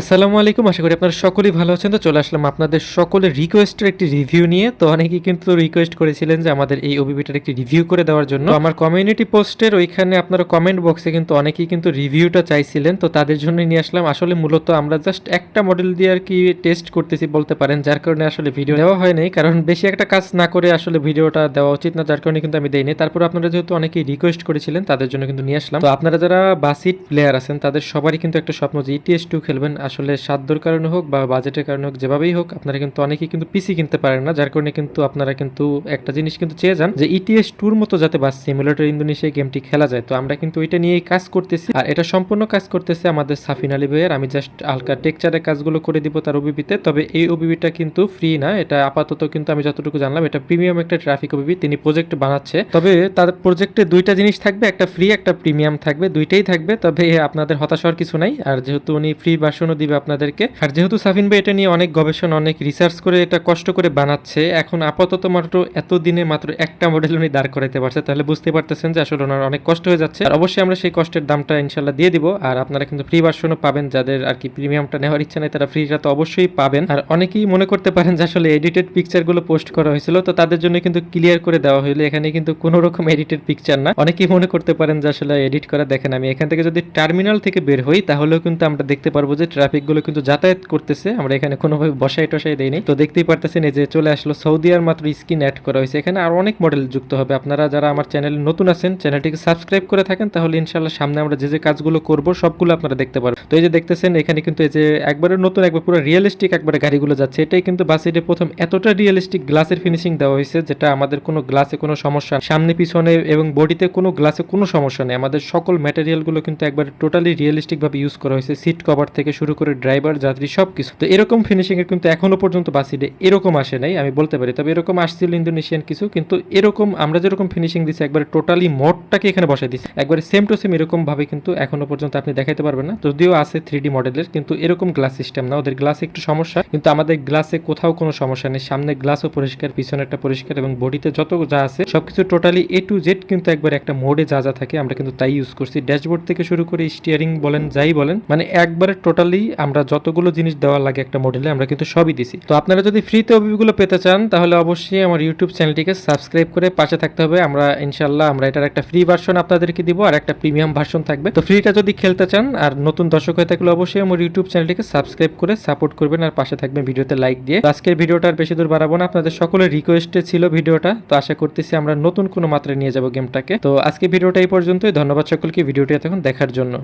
আসসালামু আলাইকুম, আশা করি আপনারা সকলেই ভালো আছেন। তো চলে আসলাম আপনাদের সকলের রিকোয়েস্টের একটি রিভিউ নিয়ে। তো অনেকেই কিন্তু রিকোয়েস্ট করেছিলেন যে আমাদের এই ওবিবিটার একটি রিভিউ করে দেওয়ার জন্য। আমার কমিউনিটি পোস্টের ওইখানে আপনারা কমেন্ট বক্সে কিন্তু অনেকেই কিন্তু রিভিউটা চাইছিলেন। তো তাদের জন্য নিয়ে আসলাম। আসলে মূলত আমরা জাস্ট একটা মডেল দিয়ে আর কি টেস্ট করতেছি বলতে পারেন, যার কারণে আসলে ভিডিও দেওয়া হয় নাই। কারণ বেশি একটা কাজ না করে আসলে ভিডিওটা দেওয়া উচিত না, যার কারণে কিন্তু আমি দেইনি। তারপর আপনারা যেহেতু অনেকেই রিকোয়েস্ট করেছিলেন, তাদের জন্য কিন্তু নিয়ে আসলাম। তো আপনারা যারা বাসিট প্লেয়ার আছেন, তাদের সবারই কিন্তু একটা স্বপ্ন যে ইটিএস টু খেলবেন। আসলে সাধ্যর কারণে হোক বা বাজেটের কারণে হোক, যেভাবেই হোক, আপনারা কিন্তু অনেকেই কিন্তু পিসি কিনতে পারেন না। যার কারণে কিন্তু আপনারা কিন্তু একটা জিনিস কিন্তু চেয়ে যান যে ইটিএস টুর মতো যাতে বাস সিমুলেটর ইন্দোনেশিয়া গেমটি খেলা যায়। তো আমরা কিন্তু ওইটা নিয়েই কাজ করতেছি। আর এটা সম্পূর্ণ কাজ করতেছে আমাদের সাফিন আলী ভাইয়ের। আমি জাস্ট হালকা টেকচারের কাজগুলো করে দিব তার ওবিবিতে তবে এই ওবিবিটা কিন্তু ফ্রি না। এটা আপাতত কিন্তু আমি যতটুকু জানলাম, এটা প্রিমিয়াম একটা ট্রাফিক ওবিবি তিনি প্রজেক্ট বানাচ্ছে। তবে তার প্রজেক্টে দুইটা জিনিস থাকবে। একটা ফ্রি একটা প্রিমিয়াম থাকবে। দুইটাই থাকবে। তবে আপনাদের হতাশ হওয়ার কিছু নাই। আর যেহেতু উনি ফ্রি ভার্সনও দিবে আপনাদেরকে। আর যেহেতু সাফিন ভাই এটা নিয়ে অনেক গবেষণা, অনেক রিসার্চ করে এটা কষ্ট করে বানাচ্ছে, এখন আপাতত মাত্র এত দিনে মাত্র একটা মডেল উনি দাঁড় করাইতে পারছে, তাহলে বুঝতে পারতেছেন যে আসলে ওনার অনেক কষ্ট হয়ে যাচ্ছে। আর অবশ্যই আমরা সেই কষ্টের দামটা ইনশাল্লাহ দিয়ে দিব, আর আপনারা কিন্তু ফ্রি ভার্সনও পাবেন, যাদের আর কি প্রিমিয়ামটা নেওয়ার ইচ্ছা নেই তারা ফ্রিটা তো অবশ্যই পাবেন। আর অনেকেই মনে করতে পারেন যে আসলে এডিটেড পিকচারগুলো পোস্ট করা হয়েছিল, তো তাদের জন্য কিন্তু ক্লিয়ার করে দেওয়া হলো এখানে কিন্তু কোনো রকম এডিটেড পিকচার না। অনেকেই মনে করতে পারেন যে আসলে এডিট করা দেখেন, আমি এখান থেকে যদি টার্মিনাল থেকে বের হই, তাহলেও কিন্তু আমরা দেখতে পারব যে ট্রাফিকগুলো কিন্তু যাতায়াত করতেছে। আমরা এখানে কোনোভাবে বসাই টসাই দেয়নি তো দেখতেই পারতেছেন এই যে চলে আসলো সৌদি আর মাত্র স্ক্রিন অ্যাড করা হয়েছে। এখানে আর অনেক মডেল যুক্ত হবে। আপনারা যারা আমার চ্যানেলে নতুন আছেন চ্যানেলটিকে সাবস্ক্রাইব করে থাকেন, তাহলে ইনশাল্লাহ সামনে আমরা যে যে কাজগুলো করব, সবগুলো আপনারা দেখতে পারবেন। তো এই যে দেখতেছেন, এখানে কিন্তু এই যে একবারে নতুন, একবার পুরো রিয়েলিস্টিক একবারে গাড়িগুলো যাচ্ছে। এটাই কিন্তু বাসিটে প্রথম এতটা রিয়েলিস্টিক গ্লাসের ফিনিশিং দেওয়া হয়েছে, যেটা আমাদের কোনো গ্লাসে কোনো সমস্যা সামনে, পিছনে এবং বডিতে কোনো গ্লাসে কোনো সমস্যা নেই। আমাদের সকল ম্যাটেরিয়ালগুলো কিন্তু একবারে টোটালি রিয়েলিস্টিক ভাবে ইউজ করা হয়েছে। সিট কভার থেকে শুরু করে ড্রাইভার, যাত্রী সবকিছু। তো এরকম ফিনিশিং এর কিন্তু এখনও পর্যন্ত বাসিডে এরকম আসে নাই, আমি বলতে পারি। তবে এরকম আসছিল ইন্দোনেশিয়ান কিছু, কিন্তু এরকম আমরা যেরকম ফিনিশিং দিচ্ছি একবারে টোটালি মোডটাকে এখানে বসাই দিচ্ছি একবারে সেম টু সেম এরকম ভাবে কিন্তু এখনও পর্যন্ত আপনি দেখাইতে পারবেন না। যদিও আছে থ্রি ডি মডেলের কিন্তু এরকম গ্লাস সিস্টেম না। ওদের গ্লাসে একটু সমস্যা, কিন্তু আমাদের গ্লাসে কোথাও কোনো সমস্যা নেই। সামনে গ্লাসও পরিষ্কার পিছনেরটা পরিষ্কার এবং বডিতে যত যা আছে, সবকিছু টোটালি এ টু জেড কিন্তু একবার একটা মোডে যা যা থাকে আমরা কিন্তু তাই ইউজ করছি। ড্যাশবোর্ড থেকে শুরু করে স্টিয়ারিং বলেন, যাই বলেন মানে একবারে টোটালি আমরা যতগুলো জিনিস দেওয়ার লাগে একটা মডেলে আমরা কিন্তু সবই দিছি। তো আপনারা যদি ফ্রিতে ওবিগুলো পেতে চান, তাহলে অবশ্যই আমার ইউটিউব চ্যানেলটিকে সাবস্ক্রাইব করে পাশে থাকতে হবে। আমরা ইনশাল্লাহ আমরা এটার একটা ফ্রি ভার্সন আপনাদেরকে দিব আর একটা প্রিমিয়াম ভার্সন থাকবে। তো ফ্রিটা যদি খেলতে চান আর নতুন দর্শক হয়ে থাকলে অবশ্যই আমার ইউটিউব চ্যানেলটিকে সাবস্ক্রাইব করে সাপোর্ট করবেন আর পাশে থাকবেন ভিডিওতে লাইক দিয়ে। আজকের ভিডিওটা বেশি দূর বাড়াবো না। আপনাদের সকলের রিকোয়েস্টে ছিল ভিডিওটা। তো আশা করতেছি আমরা নতুন কোনো মাত্রায় নিয়ে যাব গেমটাকে তো আজকে ভিডিওটা এই পর্যন্তই। ধন্যবাদ সকলকে। ভিডিওটি এতক্ষণ দেখার জন্য।